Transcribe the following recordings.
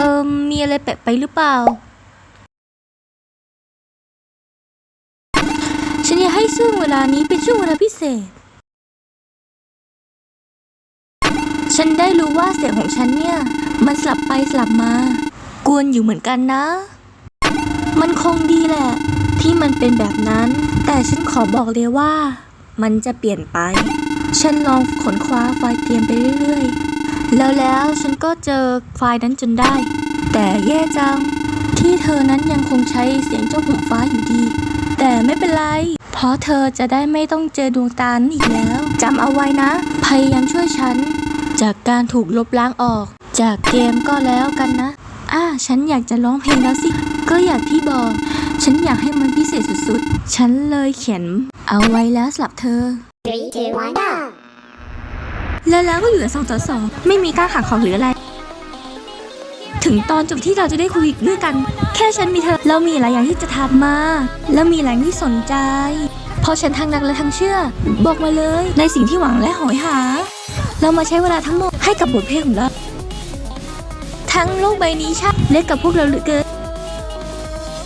ออมีอะไรแปลกไปหรือเปล่า ฉันอยากให้ช่วงเวลานี้เป็นช่วงเวลาพิเศษ ฉันได้รู้ว่าเสียงของฉันเนี่ย มันสลับไปสลับมา กวนอยู่เหมือนกันนะ มันคงดีแหละ ที่มันเป็นแบบนั้น แต่ฉันขอบอกเลยว่า มันจะเปลี่ยนไป ฉันลองขนคว้าไฟล์เตรียมไปเรื่อยๆ แล้วแล้วฉันก็เจอไฟล์นั้นจนได้ แต่แย่จัง ที่เธอนั้นยังคงใช้เสียงเจ้าหงฟ้าอยู่ดี แต่ไม่เป็นไร เพราะเธอจะได้ไม่ต้องเจอดวงตานั้นอีกแล้วจำเอาไว้นะ พยายามช่วยฉัน จากการถูกลบล้างออก จากเกมก็แล้วกันนะอ่าฉันอยากจะร้องเพลงแล้วสิ ก็อยางที่บอก ฉันอยากให้มันพิเศษสุดๆ ฉันเลยเขียน เอาไว้แล้วสำหรับเธอ Three, two, one, go! แล้วแล้วก็อยู่กันสองต่อสองไม่มีการขังของหรืออะไร ถึงตอนจบที่เราจะได้คุยด้วยกัน แค่ฉันมีเธอ เรามีหลายอย่างที่จะทำมาแล้วมีหลายอย่างที่สนใจพราะฉันทั้งรักและทั้งเชื่อ บอกมาเลยในสิ่งที่หวังและหอยหา เรามาใช้เวลาทั้งหมดให้กับบทเพลงของเรา ทั้งโลกใบนี้ช่างเล็กกับพวกเราเหลือเกิน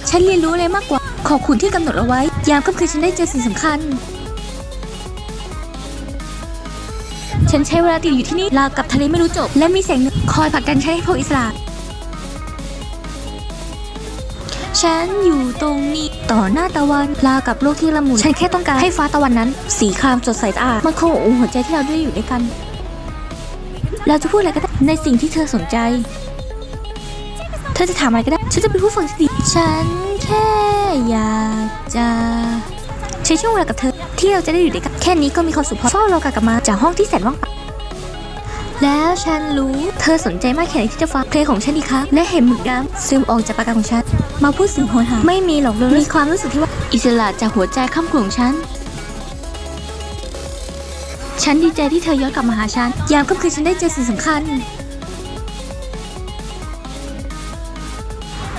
ฉันเรียนรู้อะไรมากกว่า ขอบคุณที่กำหนดเอาไว้ ยามค่ำคืนฉันได้เจอสิ่งสำคัญ ฉันใช้เวลาติดอยู่ที่นี่ราวกับทะเลไม่รู้จบ และมีแสงหนึ่งคอยผลักดันฉันให้พบอิสระฉันอยู่ตรงนี้ต่อหน้าตะวันรากับโลกที่ละมุนฉันแค่ต้องการให้ฟ้าตะวันนั้น สีครามสดใสสะอาดมันคงอบอุ่นหัวใจที่เราได้อยู่ด้วยกัน เราจะพูดอะไรก็ได้ในสิ่งที่เธอสนใจ เธอจะถามอะไรก็ได้ ฉันจะเป็นผู้ฟังที่ดี ฉันแค่อยากจะใช้ช่วงเวลากับเธอ ที่เราจะได้อยู่ด้วยกันแค่นี้ก็มีความสุขพอเฝ้ารอกากลับมาจากห้องที่แสนว่างเปล่าแล้วฉันรู้เธอสนใจมากแค่ไหนที่จะฟังเพลงของฉันอีกครั้งและเห็นหมึกดำซึมออกจากปากกาของฉัน มาพูดสิ่งโหยหาไม่มีหรอกเลยมีความรู้สึกที่ว่าอิสระจากหัวใจข้ามกลุ่ของฉันฉันดีใจที่เธอย้อนกลับมาหาฉัน ยามค่ำคืนฉันได้เจอสิ่งสำคัญ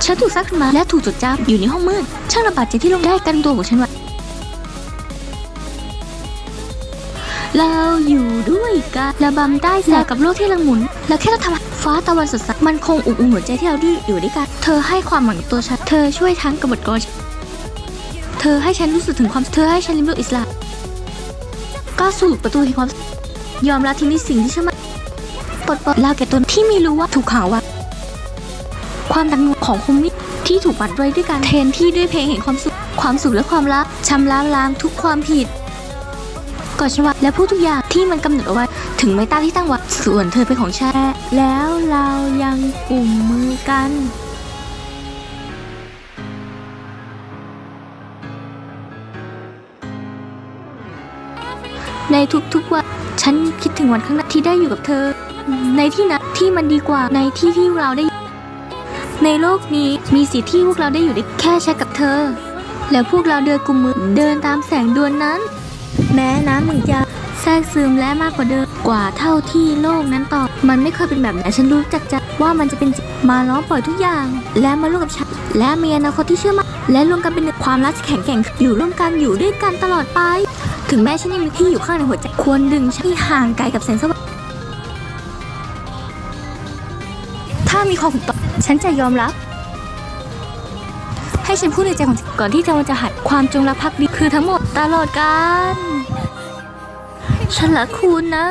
ฉันถูกซักขึ้นมาและถูกจดจำอยู่ในห้องมืด ช่างระบาดใจที่ลงได้กันตัวของฉันไว้ เราอยู่ด้วยกันระบำใต้แสงกับโลกที่ละมุน แล้วแค่ต้องทำฟ้าตะวันสดใสมันคงอบอุ่นหัวใจที่เราด้อยู่ด้วยกันเธอให้ความหวังกับตัวฉันเธอช่วยทั้งกบฏกรเธอให้ฉันรู้สึกถึงความเธอให้ฉันริมโลกอิสระก้าวสู่ประตูแห่งความยอมรับที่มีสิ่งที่ฉันมาปลดปล่อยลาแก่ตนที่ไม่รู้ว่าถูกขังไว้ความดังของคมมิที่ถูกบัดไว้ด้วยการเทนที่ด้วยเพลงแห่งความสุขความสุขและความรักชำระล้างทุกความผิด ก่อนชวะและพูดทุกอย่างที่มันกำหนดเอาไว้ถึงไม่ตั้งที่ตั้งไว้ส่วนเธอเป็นของฉันแล้วเรายังกลุ่มมือกันในทุกๆวันฉันคิดถึงวันข้างหน้าที่ได้อยู่กับเธอ ในที่นั้นที่มันดีกว่าในที่ที่เราได้ ในโลกนี้มีสิทธิ์ที่พวกเราได้อยู่ได้แค่ใช้กับเธอ แล้วพวกเราเดินกลุ่มมือเดินตามแสงดวงนั้น แม้น้ำมึงจะแทรกซึมและมากกว่าเดิมกว่าเท่าที่โลกนั้นตอบมันไม่เคยเป็นแบบนั้นฉันรู้จักจะว่ามันจะเป็นมาล้อมปล่อยทุกอย่าง และมาร่วมกับฉันและมีอนาคตที่เชื่อมั่นและรวมกันเป็นความรักแข็งแกร่งอยู่ร่วมกันอยู่ด้วยกันตลอดไป ถึงแม้ฉันยังมีที่อยู่ข้างในหัวใจควรดึงฉันให้ห่างไกลกับแสงสว่างถ้ามีความถูกต้องฉันจะยอมรับ ให้ฉันพูดในใจของฉันก่อนที่เธอจะหัดความจงรักภักดีคือทั้งหมดตลอดกาล ฉันละคุณนะ